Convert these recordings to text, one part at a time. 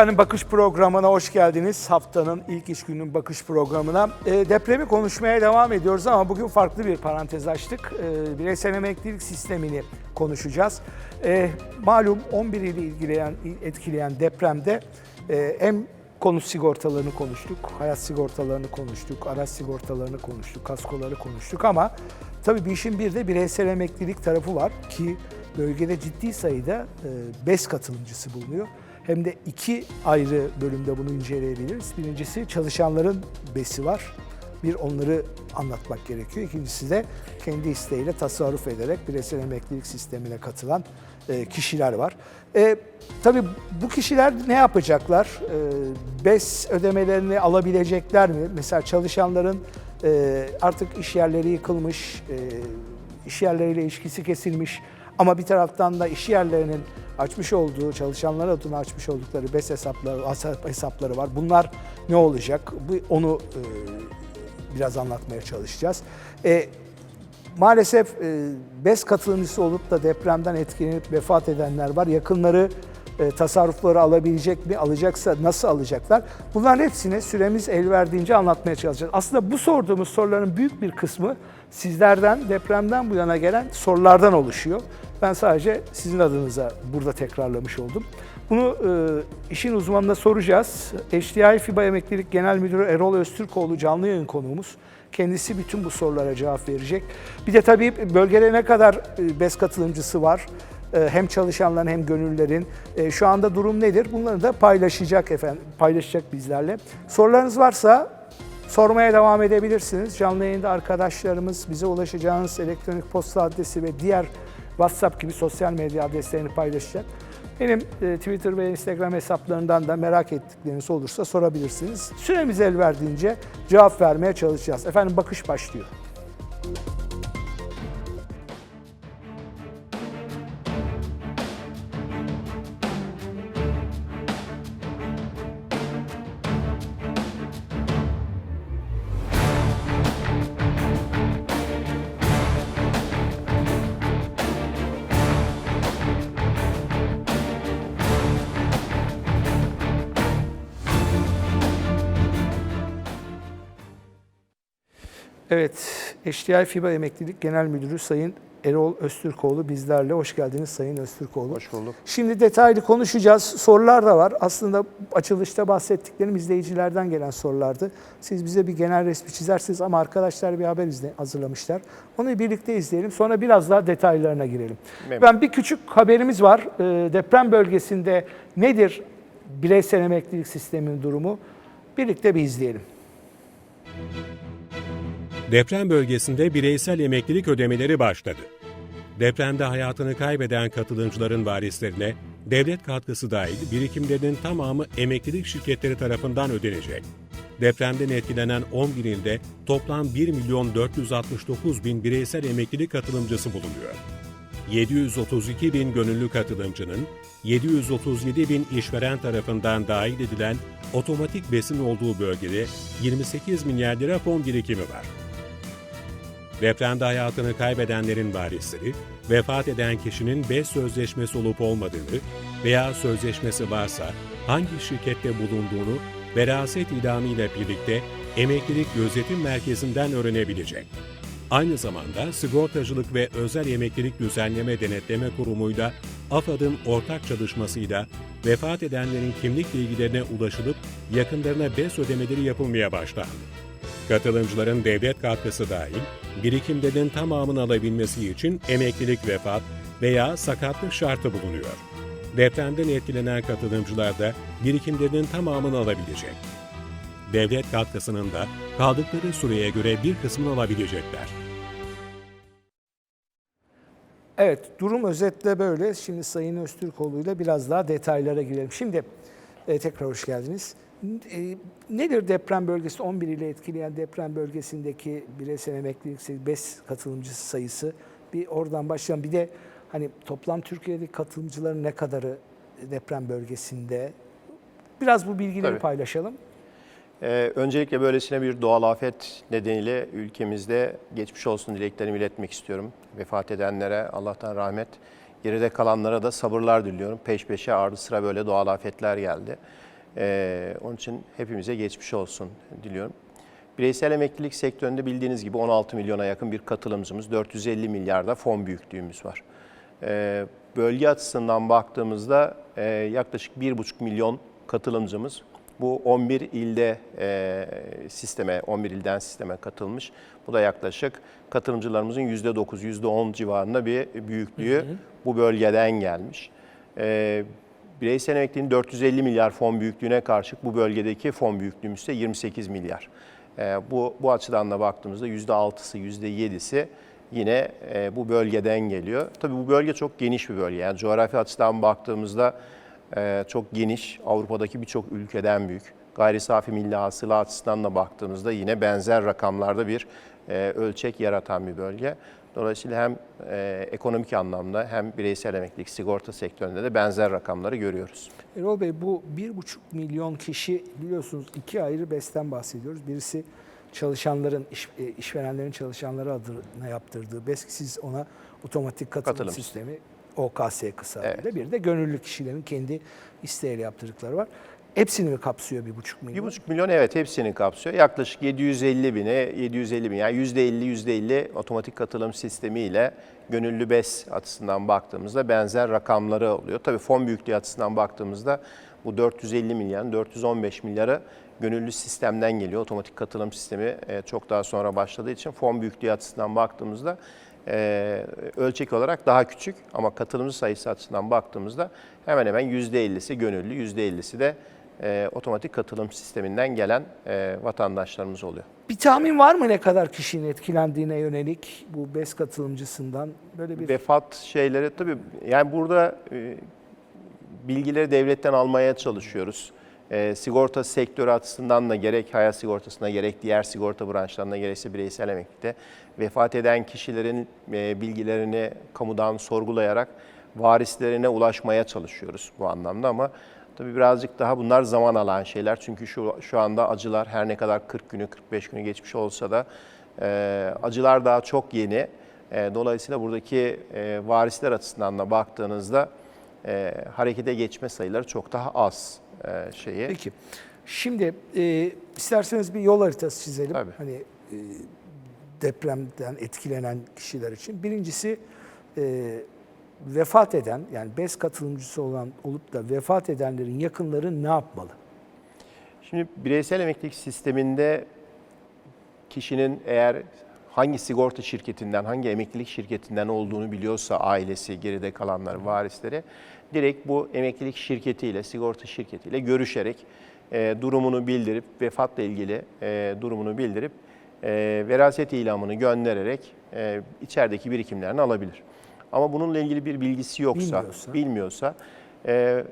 Efendim bakış programına hoş geldiniz. Haftanın ilk iş gününün bakış programına. E, depremi konuşmaya devam ediyoruz ama bugün farklı bir parantez açtık. E, bireysel emeklilik sistemini konuşacağız. E, malum 11 ili ilgileyen, etkileyen depremde e, hem konut sigortalarını konuştuk, hayat sigortalarını konuştuk, araç sigortalarını konuştuk, kaskoları konuştuk ama tabii bir işin bir de bireysel emeklilik tarafı var ki bölgede ciddi sayıda e, BES katılımcısı bulunuyor. Hem de iki ayrı bölümde bunu inceleyebiliriz. Birincisi çalışanların BES'i var. Bir onları anlatmak gerekiyor. İkincisi de kendi isteğiyle tasarruf ederek bireysel emeklilik sistemine katılan e, kişiler var. E, tabii bu kişiler ne yapacaklar? E, BES ödemelerini alabilecekler mi? Mesela çalışanların e, artık iş yerleri yıkılmış, e, iş yerleriyle ilişkisi kesilmiş ama bir taraftan da iş yerlerinin açmış olduğu, çalışanlar adına açmış oldukları BES hesapları, hesap- hesapları var. Bunlar ne olacak? Bu onu e, biraz anlatmaya çalışacağız. E, maalesef e, BES katılımcısı olup da depremden etkilenip vefat edenler var. Yakınları e, tasarrufları alabilecek mi? Alacaksa nasıl alacaklar? Bunların hepsini süremiz el verdiğince anlatmaya çalışacağız. Aslında bu sorduğumuz soruların büyük bir kısmı sizlerden depremden bu yana gelen sorulardan oluşuyor. Ben sadece sizin adınıza burada tekrarlamış oldum. Bunu e, işin uzmanına soracağız. HDI FİBA Emeklilik Genel Müdürü Erol Öztürkoğlu canlı yayın konuğumuz. Kendisi bütün bu sorulara cevap verecek. Bir de tabii bölgede ne kadar e, BES katılımcısı var? E, hem çalışanların hem gönüllülerin. E, Şu anda durum nedir? Bunları da paylaşacak efendim, paylaşacak bizlerle. Sorularınız varsa sormaya devam edebilirsiniz. Canlı yayında arkadaşlarımız bize ulaşacağınız elektronik posta adresi ve diğer WhatsApp gibi sosyal medya adreslerini paylaşacak. Benim e, Twitter ve Instagram hesaplarından da merak ettikleriniz olursa sorabilirsiniz. Süremiz el verdiğince cevap vermeye çalışacağız. Efendim bakış başlıyor. Evet, HDI FİBA Emeklilik Genel Müdürü Sayın Erol Öztürkoğlu bizlerle. Hoş geldiniz Sayın Öztürkoğlu. Hoş bulduk. Şimdi detaylı konuşacağız. Sorular da var. Aslında açılışta bahsettiklerim izleyicilerden gelen sorulardı. Siz bize bir genel resmi çizersiniz ama arkadaşlar bir haber izle, hazırlamışlar. Onu birlikte izleyelim. Sonra biraz daha detaylarına girelim. Memnun. Ben bir küçük haberimiz var. Ee, deprem bölgesinde nedir bireysel emeklilik sisteminin durumu? Birlikte bir izleyelim. Deprem bölgesinde bireysel emeklilik ödemeleri başladı. Depremde hayatını kaybeden katılımcıların varislerine devlet katkısı dahil birikimlerinin tamamı emeklilik şirketleri tarafından ödenecek. Depremden etkilenen 11 ilde toplam 1 milyon 469 bin bireysel emeklilik katılımcısı bulunuyor. 732 bin gönüllü katılımcının 737 bin işveren tarafından dahil edilen otomatik besin olduğu bölgede 28 milyar lira fon birikimi var. Depremde hayatını kaybedenlerin varisleri, vefat eden kişinin BES sözleşmesi olup olmadığını veya sözleşmesi varsa hangi şirkette bulunduğunu veraset ilamı ile birlikte Emeklilik Gözetim Merkezi'nden öğrenebilecek. Aynı zamanda Sigortacılık ve Özel Emeklilik Düzenleme Denetleme Kurumu'yla AFAD'ın ortak çalışmasıyla vefat edenlerin kimlik bilgilerine ulaşılıp yakınlarına BES ödemeleri yapılmaya başlandı. Katılımcıların devlet katkısı dahil birikimlerin tamamını alabilmesi için emeklilik vefat veya sakatlık şartı bulunuyor. Depremden etkilenen katılımcılar da birikimlerinin tamamını alabilecek. Devlet katkısının da kaldıkları süreye göre bir kısmını alabilecekler. Evet, durum özetle böyle. Şimdi Sayın Öztürkoğlu ile biraz daha detaylara girelim. Şimdi e, tekrar hoş geldiniz. E, nedir deprem bölgesi, 11 ile etkileyen deprem bölgesindeki bireysel emeklilik sayısı, BES katılımcısı sayısı? Bir oradan başlayalım. Bir de hani toplam Türkiye'deki katılımcıların ne kadarı deprem bölgesinde? Biraz bu bilgileri Tabii. paylaşalım. Ee, öncelikle böylesine bir doğal afet nedeniyle ülkemizde geçmiş olsun dileklerimi iletmek istiyorum. Vefat edenlere Allah'tan rahmet, Geride kalanlara da sabırlar diliyorum. Peş peşe ardı sıra böyle doğal afetler geldi. Ee, onun için hepimize geçmiş olsun diliyorum. Bireysel emeklilik sektöründe bildiğiniz gibi 16 milyona yakın bir katılımcımız, 450 milyarda fon büyüklüğümüz var. Ee, bölge açısından baktığımızda e, yaklaşık 1,5 milyon katılımcımız bu 11 ilde e, sisteme, 11 ilden sisteme katılmış. Bu da yaklaşık katılımcılarımızın %9, %10 civarında bir büyüklüğü bu bölgeden gelmiş. E, bireysel emekliliğin 450 milyar fon büyüklüğüne karşılık bu bölgedeki fon büyüklüğümüz ise 28 milyar. E, bu, bu açıdan da baktığımızda %6'sı, %7'si yine e, bu bölgeden geliyor. Tabii bu bölge çok geniş bir bölge. Yani coğrafi açıdan baktığımızda e, çok geniş, Avrupa'daki birçok ülkeden büyük. Gayri safi milli hasıla açısından da baktığımızda yine benzer rakamlarda bir e, ölçek yaratan bir bölge. Dolayısıyla hem e, ekonomik anlamda hem bireysel emeklilik sigorta sektöründe de benzer rakamları görüyoruz. Erol Bey bu bir buçuk milyon kişi biliyorsunuz iki ayrı besten bahsediyoruz. Birisi çalışanların, iş, e, işverenlerin çalışanları adına yaptırdığı BES, siz ona otomatik katılım, Katılım. sistemi OKS kısa. Evet. Bir de gönüllü kişilerin kendi isteğiyle yaptırdıkları var. Hepsini mi kapsıyor bir buçuk milyon? 1,5 milyon evet hepsini kapsıyor. Yaklaşık 750 bine, 750 bin yani %50 %50 otomatik katılım sistemiyle gönüllü BES açısından baktığımızda benzer rakamları oluyor. Tabii fon büyüklüğü açısından baktığımızda bu 450 milyar, 415 milyarı gönüllü sistemden geliyor. Otomatik katılım sistemi e, çok daha sonra başladığı için fon büyüklüğü açısından baktığımızda e, ölçek olarak daha küçük ama katılımcı sayısı açısından baktığımızda hemen hemen %50'si gönüllü, %50'si de e, otomatik katılım sisteminden gelen e, vatandaşlarımız oluyor. Bir tahmin var mı ne kadar kişinin etkilendiğine yönelik bu BES katılımcısından böyle bir Vefat şeyleri tabii yani burada e, bilgileri devletten almaya çalışıyoruz. E, sigorta sektörü açısından da gerek hayat sigortasına gerek diğer sigorta branşlarına gerekse bireysel emeklilikte vefat eden kişilerin e, bilgilerini kamudan sorgulayarak varislerine ulaşmaya çalışıyoruz bu anlamda ama tabii birazcık daha bunlar zaman alan şeyler. Çünkü şu, şu anda acılar her ne kadar 40 günü 45 günü geçmiş olsa da e, acılar daha çok yeni. E, dolayısıyla buradaki e, varisler açısından da baktığınızda e, harekete geçme sayıları çok daha az e, şeyi. Peki. Şimdi e, isterseniz bir yol haritası çizelim. Tabii. Hani e, depremden etkilenen kişiler için. Birincisi e, vefat eden yani BES katılımcısı olan olup da vefat edenlerin yakınları ne yapmalı? Şimdi bireysel emeklilik sisteminde kişinin eğer hangi sigorta şirketinden, hangi emeklilik şirketinden olduğunu biliyorsa ailesi, geride kalanlar, varisleri direkt bu emeklilik şirketiyle, sigorta şirketiyle görüşerek e, durumunu bildirip, vefatla ilgili e, durumunu bildirip e, veraset ilamını göndererek e, içerideki birikimlerini alabilir. Ama bununla ilgili bir bilgisi yoksa, Bilmiyorsa? bilmiyorsa e,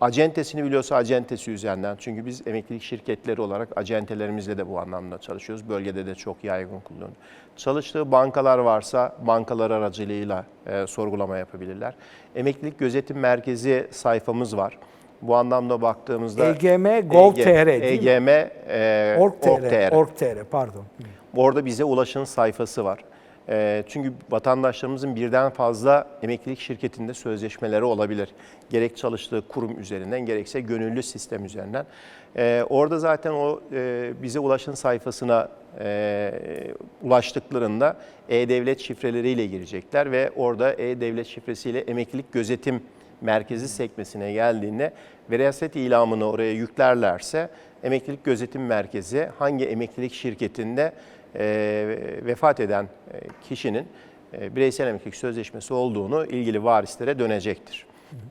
Acentesini biliyorsa acentesi üzerinden. Çünkü biz emeklilik şirketleri olarak acentelerimizle de bu anlamda çalışıyoruz. Bölgede de çok yaygın kullanılıyor. Çalıştığı bankalar varsa bankalar aracılığıyla e, sorgulama yapabilirler. Emeklilik Gözetim Merkezi sayfamız var. Bu anlamda baktığımızda EGM Gov.tr mi? EGM e, Org.tr, Org.tr. Org.tr pardon. Orada bize ulaşın sayfası var. Ee, çünkü vatandaşlarımızın birden fazla emeklilik şirketinde sözleşmeleri olabilir. Gerek çalıştığı kurum üzerinden gerekse gönüllü sistem üzerinden. Ee, orada zaten o e, bize ulaşın sayfasına e, ulaştıklarında e-devlet şifreleriyle girecekler ve orada e-devlet şifresiyle emeklilik gözetim merkezi sekmesine geldiğinde veraset ilamını oraya yüklerlerse emeklilik gözetim merkezi hangi emeklilik şirketinde vefat eden e, kişinin e, bireysel emeklilik sözleşmesi olduğunu ilgili varislere dönecektir.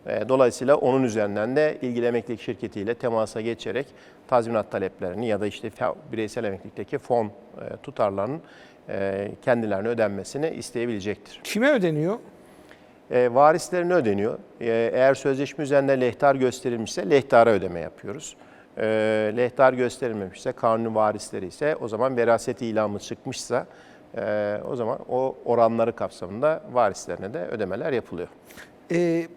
E, dolayısıyla onun üzerinden de ilgili emeklilik şirketiyle temasa geçerek tazminat taleplerini ya da işte bireysel emeklilikteki fon e, tutarlarının e, kendilerine ödenmesini isteyebilecektir. Kime ödeniyor? E, varislerine ödeniyor. E, eğer sözleşme üzerinde lehtar gösterilmişse lehtara ödeme yapıyoruz. E, lehtar gösterilmemişse, kanuni varisleri ise o zaman veraset ilamı çıkmışsa e, o zaman o oranları kapsamında varislerine de ödemeler yapılıyor. E,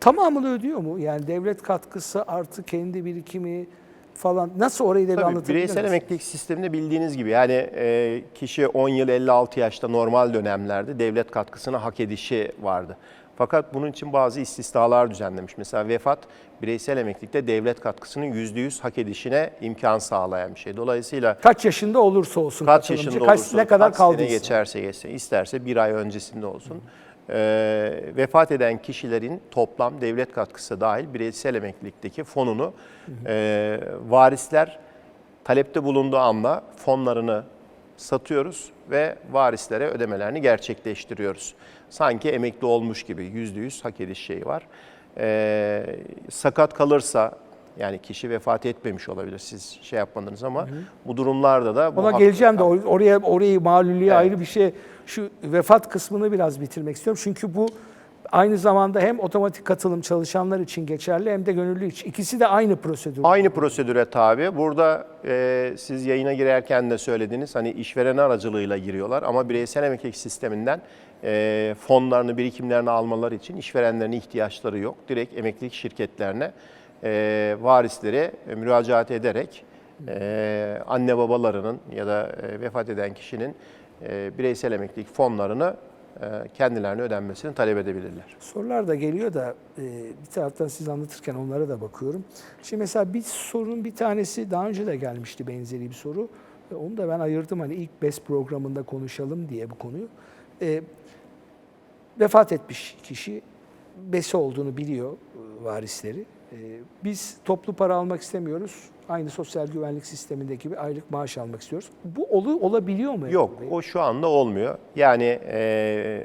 tamamını ödüyor mu? Yani devlet katkısı artı kendi birikimi falan nasıl orayı da bir Tabii anlatabilir bireysel misiniz? emeklilik sisteminde bildiğiniz gibi yani e, kişi 10 yıl 56 yaşta normal dönemlerde devlet katkısını hak edişi vardı. Fakat bunun için bazı istisnalar düzenlemiş. Mesela vefat bireysel emeklilikte devlet katkısının %100 hak edişine imkan sağlayan bir şey. Dolayısıyla Kaç yaşında olursa olsun kaç yaşında kaç, olursa, ne kadar kaç kaldıysa. geçerse geçsin, isterse bir ay öncesinde olsun. Ee, vefat eden kişilerin toplam devlet katkısı dahil bireysel emeklilikteki fonunu e, varisler talepte bulunduğu anda fonlarını satıyoruz ve varislere ödemelerini gerçekleştiriyoruz. Sanki emekli olmuş gibi yüzde yüz hak ediş şeyi var. Ee, sakat kalırsa yani kişi vefat etmemiş olabilir siz şey yapmadınız ama bu durumlarda da bu Ona geleceğim de or- oraya orayı malulliye Evet. ayrı bir şey. Şu vefat kısmını biraz bitirmek istiyorum. Çünkü bu aynı zamanda hem otomatik katılım çalışanlar için geçerli hem de gönüllü için. İkisi de aynı prosedür. Aynı prosedüre tabi. Burada e, siz yayına girerken de söylediniz hani işveren aracılığıyla giriyorlar ama bireysel emeklilik sisteminden e, fonlarını, birikimlerini almaları için işverenlerin ihtiyaçları yok. Direkt emeklilik şirketlerine e, varislere müracaat ederek e, anne babalarının ya da e, vefat eden kişinin e, bireysel emeklilik fonlarını e, kendilerine ödenmesini talep edebilirler. Sorular da geliyor da e, bir taraftan siz anlatırken onlara da bakıyorum. Şimdi mesela bir sorunun bir tanesi daha önce de gelmişti benzeri bir soru. E, Onu da ben ayırdım hani ilk BES programında konuşalım diye bu konuyu. E, vefat etmiş kişi besi olduğunu biliyor e, varisleri. E, biz toplu para almak istemiyoruz. Aynı sosyal güvenlik sistemindeki gibi aylık maaş almak istiyoruz. Bu olu, olabiliyor mu? Yok, Bey? o şu anda olmuyor. Yani e,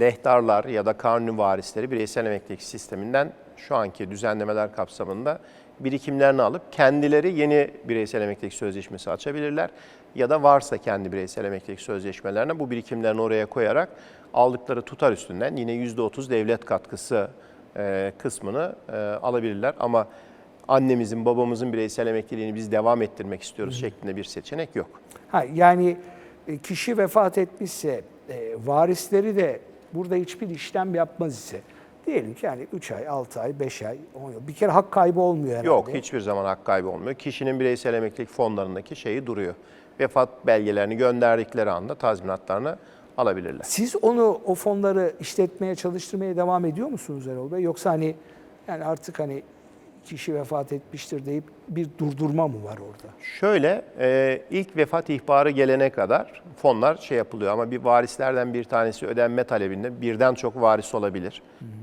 lehtarlar ya da kanuni varisleri bireysel emeklilik sisteminden şu anki düzenlemeler kapsamında birikimlerini alıp kendileri yeni bireysel emeklilik sözleşmesi açabilirler. Ya da varsa kendi bireysel emeklilik sözleşmelerine bu birikimlerini oraya koyarak aldıkları tutar üstünden yine %30 devlet katkısı e, kısmını e, alabilirler. Ama annemizin, babamızın bireysel emekliliğini biz devam ettirmek istiyoruz şeklinde bir seçenek yok. Ha, yani e, kişi vefat etmişse e, varisleri de burada hiçbir işlem yapmaz ise diyelim ki yani 3 ay, 6 ay, 5 ay, 10 yıl bir kere hak kaybı olmuyor herhalde. Yok hiçbir zaman hak kaybı olmuyor. Kişinin bireysel emeklilik fonlarındaki şeyi duruyor. Vefat belgelerini gönderdikleri anda tazminatlarını alabilirler. Siz onu o fonları işletmeye çalıştırmaya devam ediyor musunuz Erol Bey? Yoksa hani yani artık hani kişi vefat etmiştir deyip bir durdurma mı var orada? Şöyle e, ilk vefat ihbarı gelene kadar fonlar şey yapılıyor ama bir varislerden bir tanesi ödenme talebinde birden çok varis olabilir.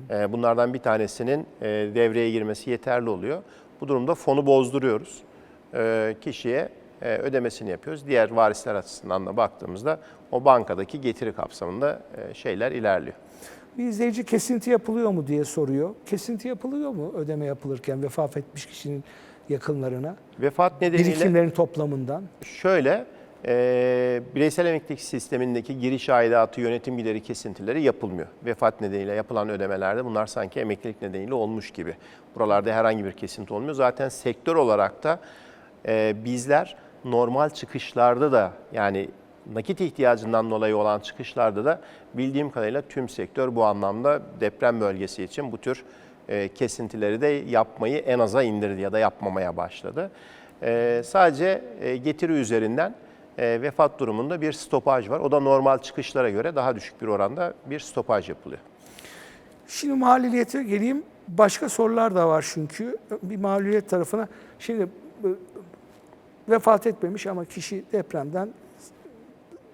E, bunlardan bir tanesinin e, devreye girmesi yeterli oluyor. Bu durumda fonu bozduruyoruz. Kişiye ödemesini yapıyoruz. Diğer varisler açısından da baktığımızda o bankadaki getiri kapsamında şeyler ilerliyor. Bir izleyici kesinti yapılıyor mu diye soruyor. Kesinti yapılıyor mu ödeme yapılırken vefat etmiş kişinin yakınlarına? Vefat nedeniyle Birikimlerin toplamından. Şöyle, e, bireysel emeklilik sistemindeki giriş aidatı yönetim gideri kesintileri yapılmıyor. Vefat nedeniyle yapılan ödemelerde bunlar sanki emeklilik nedeniyle olmuş gibi. Buralarda herhangi bir kesinti olmuyor. Zaten sektör olarak da e, bizler normal çıkışlarda da yani nakit ihtiyacından dolayı olan çıkışlarda da bildiğim kadarıyla tüm sektör bu anlamda deprem bölgesi için bu tür e, kesintileri de yapmayı en aza indirdi ya da yapmamaya başladı. E, sadece e, getiri üzerinden vefat durumunda bir stopaj var. O da normal çıkışlara göre daha düşük bir oranda bir stopaj yapılıyor. Şimdi maluliyete geleyim. Başka sorular da var çünkü. Bir maluliyet tarafına. Şimdi vefat etmemiş ama kişi depremden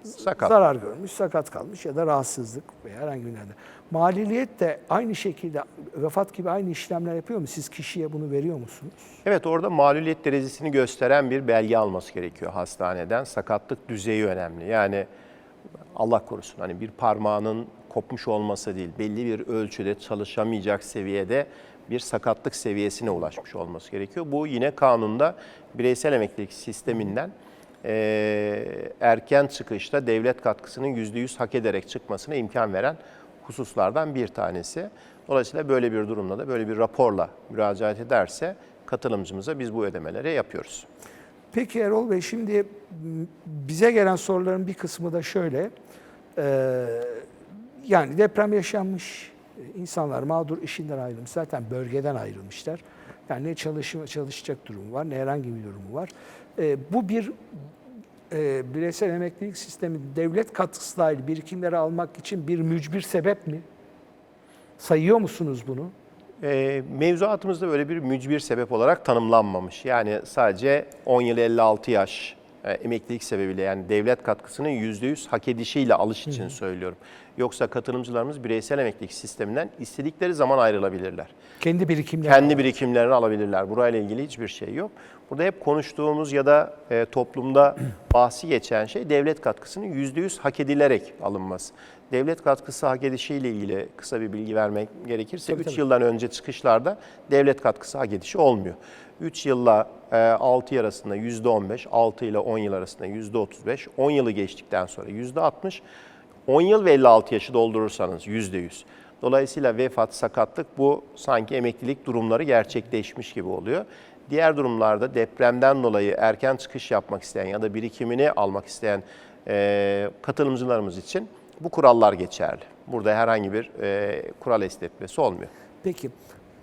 Sakat. zarar görmüş, sakat kalmış ya da rahatsızlık veya herhangi bir nedenden. Maluliyet de aynı şekilde vefat gibi aynı işlemler yapıyor mu? Siz kişiye bunu veriyor musunuz? Evet orada maluliyet derecesini gösteren bir belge alması gerekiyor hastaneden. Sakatlık düzeyi önemli. Yani Allah korusun hani bir parmağının kopmuş olması değil, belli bir ölçüde çalışamayacak seviyede bir sakatlık seviyesine ulaşmış olması gerekiyor. Bu yine kanunda bireysel emeklilik sisteminden eee, erken çıkışta devlet katkısının %100 hak ederek çıkmasına imkan veren hususlardan bir tanesi. Dolayısıyla böyle bir durumda da böyle bir raporla müracaat ederse katılımcımıza biz bu ödemeleri yapıyoruz. Peki Erol Bey şimdi bize gelen soruların bir kısmı da şöyle. Ee, yani deprem yaşanmış, insanlar mağdur işinden ayrılmış. Zaten bölgeden ayrılmışlar. Yani ne çalışma, çalışacak durumu var ne herhangi bir durumu var. E, bu bir e, bireysel emeklilik sistemi devlet katkısı dahil birikimleri almak için bir mücbir sebep mi? Sayıyor musunuz bunu? E, mevzuatımızda böyle bir mücbir sebep olarak tanımlanmamış. Yani sadece 10 yıl 56 yaş emeklilik sebebiyle yani devlet katkısının %100 hak edişiyle alış için söylüyorum. Yoksa katılımcılarımız bireysel emeklilik sisteminden istedikleri zaman ayrılabilirler. Kendi birikimleri. Kendi birikimlerini alabilirler. Burayla ilgili hiçbir şey yok. Burada hep konuştuğumuz ya da e, toplumda bahsi geçen şey devlet katkısının %100 hak edilerek alınması. Devlet katkısı hak edişiyle ilgili kısa bir bilgi vermek gerekirse 3 yıldan önce çıkışlarda devlet katkısı hak edişi olmuyor. 3 yılla e, 6 yıl arasında %15, 6 ile 10 yıl arasında %35, 10 yılı geçtikten sonra %60, 10 yıl ve 56 yaşı doldurursanız %100. Dolayısıyla vefat, sakatlık bu sanki emeklilik durumları gerçekleşmiş gibi oluyor. Diğer durumlarda depremden dolayı erken çıkış yapmak isteyen ya da birikimini almak isteyen e, katılımcılarımız için bu kurallar geçerli. Burada herhangi bir e, kural esnetmesi olmuyor. Peki.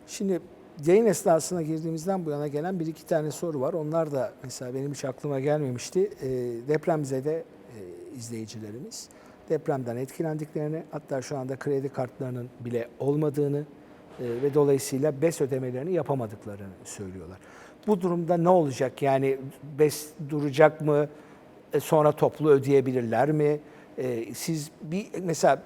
Şimdi yayın esnasına girdiğimizden bu yana gelen bir iki tane soru var. Onlar da mesela benim hiç aklıma gelmemişti. E, depremzede e, izleyicilerimiz depremden etkilendiklerini hatta şu anda kredi kartlarının bile olmadığını e, ve dolayısıyla BES ödemelerini yapamadıklarını söylüyorlar. Bu durumda ne olacak? Yani BES duracak mı? E, sonra toplu ödeyebilirler mi? E, Siz bir mesela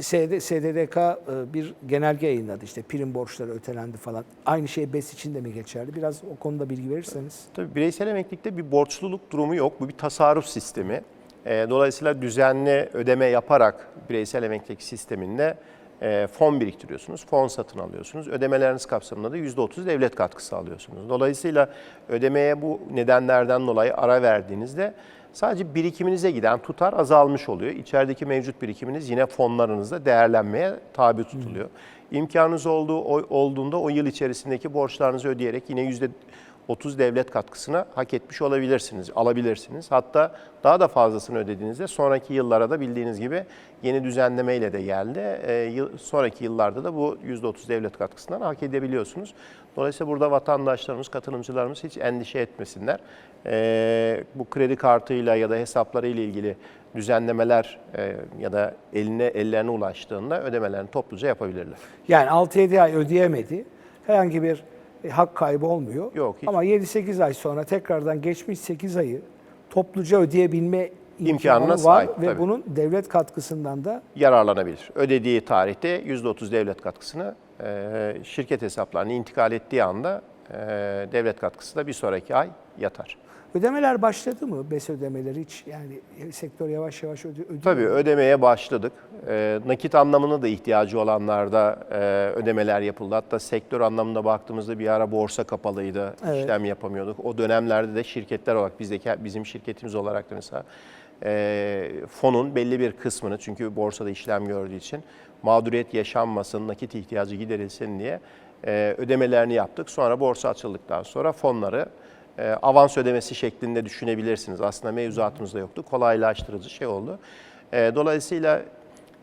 SD SDDK e, bir genelge yayınladı işte prim borçları ötelendi falan. Aynı şey BES için de mi geçerli? Biraz o konuda bilgi verirseniz. Tabii bireysel emeklilikte bir borçluluk durumu yok. Bu bir tasarruf sistemi. Ee, Dolayısıyla düzenli ödeme yaparak bireysel emeklilik sisteminde e, fon biriktiriyorsunuz, fon satın alıyorsunuz. Ödemeleriniz kapsamında da %30 devlet katkısı alıyorsunuz. Dolayısıyla ödemeye bu nedenlerden dolayı ara verdiğinizde sadece birikiminize giden tutar azalmış oluyor. İçerideki mevcut birikiminiz yine fonlarınızda değerlenmeye tabi tutuluyor. İmkanınız olduğu, olduğunda o yıl içerisindeki borçlarınızı ödeyerek yine yüzde 30 devlet katkısını hak etmiş olabilirsiniz, alabilirsiniz. Hatta daha da fazlasını ödediğinizde sonraki yıllara da bildiğiniz gibi yeni düzenlemeyle de geldi. Ee, yıl, sonraki yıllarda da bu %30 devlet katkısından hak edebiliyorsunuz. Dolayısıyla burada vatandaşlarımız, katılımcılarımız hiç endişe etmesinler. Ee, bu kredi kartıyla ya da hesaplarıyla ilgili düzenlemeler e, ya da eline ellerine ulaştığında ödemelerini topluca yapabilirler. Yani 6-7 ay ödeyemedi. Herhangi bir e, hak kaybı olmuyor. Yok, hiç. Ama 7-8 ay sonra tekrardan geçmiş 8 ayı topluca ödeyebilme imkanı var sahip, ve tabii. bunun devlet katkısından da yararlanabilir. Ödediği tarihte %30 devlet katkısını e, şirket hesaplarına intikal ettiği anda e, devlet katkısı da bir sonraki ay yatar. Ödemeler başladı mı? BES ödemeleri hiç yani sektör yavaş yavaş öde, ödüyor. Tabii ödemeye başladık. E, nakit anlamında da ihtiyacı olanlarda e, ödemeler yapıldı. Hatta sektör anlamında baktığımızda bir ara borsa kapalıydı, Evet. işlem yapamıyorduk. O dönemlerde de şirketler olarak, bizdeki bizim şirketimiz olarak da mesela e, fonun belli bir kısmını çünkü borsada işlem gördüğü için mağduriyet yaşanmasın, nakit ihtiyacı giderilsin diye e, ödemelerini yaptık. Sonra borsa açıldıktan sonra fonları e, avans ödemesi şeklinde düşünebilirsiniz. Aslında mevzuatımızda yoktu. Kolaylaştırıcı şey oldu. E, dolayısıyla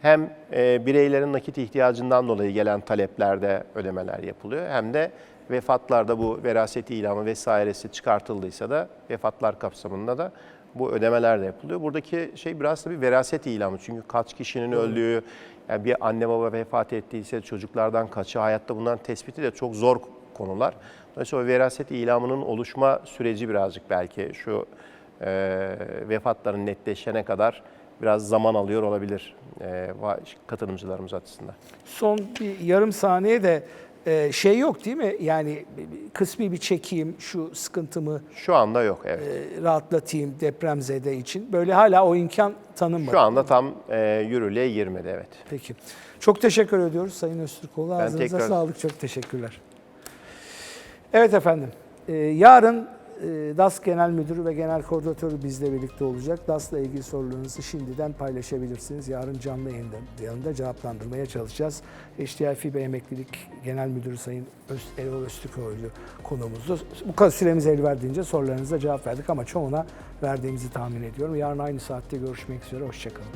hem e, bireylerin nakit ihtiyacından dolayı gelen taleplerde ödemeler yapılıyor hem de vefatlarda bu veraset ilamı vesairesi çıkartıldıysa da vefatlar kapsamında da bu ödemeler de yapılıyor. Buradaki şey biraz da bir veraset ilamı. Çünkü kaç kişinin öldüğü, yani bir anne baba vefat ettiyse çocuklardan kaçı hayatta bunların tespiti de çok zor konular. Dolayısıyla o veraset ilamının oluşma süreci birazcık belki şu e, vefatların netleşene kadar biraz zaman alıyor olabilir e, katılımcılarımız açısından. Son bir yarım saniye de e, şey yok değil mi? Yani kısmi bir çekeyim şu sıkıntımı Şu anda yok evet. e, rahatlatayım depremzede için. Böyle hala o imkan tanınmadı. Şu anda tam e, yürürlüğe girmedi evet. Peki. Çok teşekkür ediyoruz Sayın Öztürkoğlu. Ağzınıza tekrar- sağlık. Çok teşekkürler. Evet efendim. e, yarın e, DAS Genel Müdürü ve Genel Koordinatörü bizle birlikte olacak. DAS'la ilgili sorularınızı şimdiden paylaşabilirsiniz. Yarın canlı yayında, yanında cevaplandırmaya çalışacağız. HDI FİBE Emeklilik Genel Müdürü Sayın Öz, Erol Öztürkoğlu konuğumuzdu. Bu kadar süremiz el verdiğince sorularınıza cevap verdik ama çoğuna verdiğimizi tahmin ediyorum. Yarın aynı saatte görüşmek üzere. Hoşçakalın.